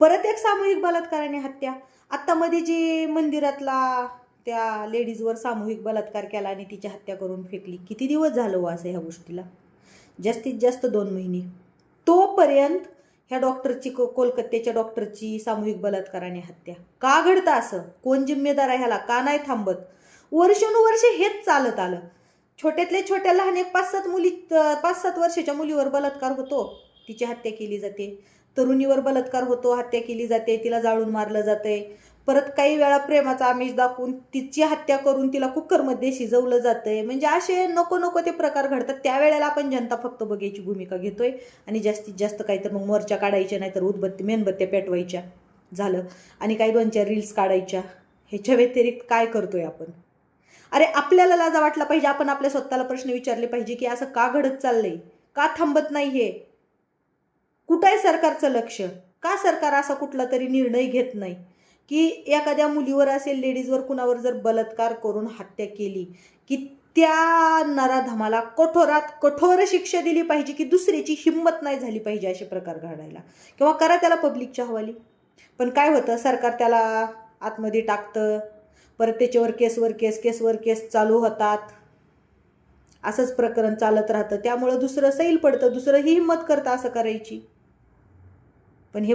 परत एक सामूहिक बलात्काराने हत्या. आत्तामध्ये जी मंदिरातला त्या लेडीजवर सामूहिक बलात्कार केला आणि तिची हत्या करून फेकली किती दिवस झालं व असं ह्या गोष्टीला? जास्तीत जास्त दोन महिने. तोपर्यंत ह्या डॉक्टरची को कोलकात्याच्या डॉक्टरची सामूहिक बलात्काराने हत्या. का घडतं असं? कोण जिम्मेदार आहे ह्याला? का नाही थांबत? वर्षानुवर्ष हेच चालत आलं. छोट्यातल्या छोट्या लहान एक पाच सात मुली पाच सात वर्षाच्या मुलीवर बलात्कार होतो. तिची हत्या केली जाते. तरुणीवर बलात्कार होतो हत्या केली जाते तिला जाळून मारलं जाते परत काही वेळा प्रेमाचा आमिष दाखवून तिची हत्या करून तिला कुकरमध्ये शिजवलं जातंय. म्हणजे असे नको नको ते प्रकार घडतात. त्यावेळेला आपण जनता फक्त बघायची भूमिका घेतोय आणि जास्तीत जास्त काही तर मग मोर्चा काढायच्या नाहीतर उदबत्ती मेणबत्त्या पेटवायच्या झालं. आणि काही दोन चार रील्स काढायच्या. ह्याच्या व्यतिरिक्त काय करतोय आपण? अरे आपल्याला लाजा वाटला पाहिजे. आपण आपल्या स्वतःला प्रश्न विचारले पाहिजे की असं का घडत चाललंय? का थांबत नाही हे कुठं आहे सरकारचं लक्ष? का सरकार असा कुठला तरी निर्णय घेत नाही? की एखाद्या मुलीवर असेल लेडीजवर कुणावर जर बलात्कार करून हत्या केली की त्या नराधमाला कठोरात कठोर शिक्षा दिली पाहिजे की दुसऱ्याची हिंमत नाही झाली पाहिजे असे प्रकार घडायला? किंवा करा त्याला पब्लिकच्या हवाली. पण काय होतं? सरकार त्याला आतमध्ये टाकतं परत त्याच्यावर केसवर केस केसवर केस चालू होतात. असंच प्रकरण चालत राहतं. त्यामुळं दुसरं सैल पडतं दुसरं ही हिंमत करतं असं करायची.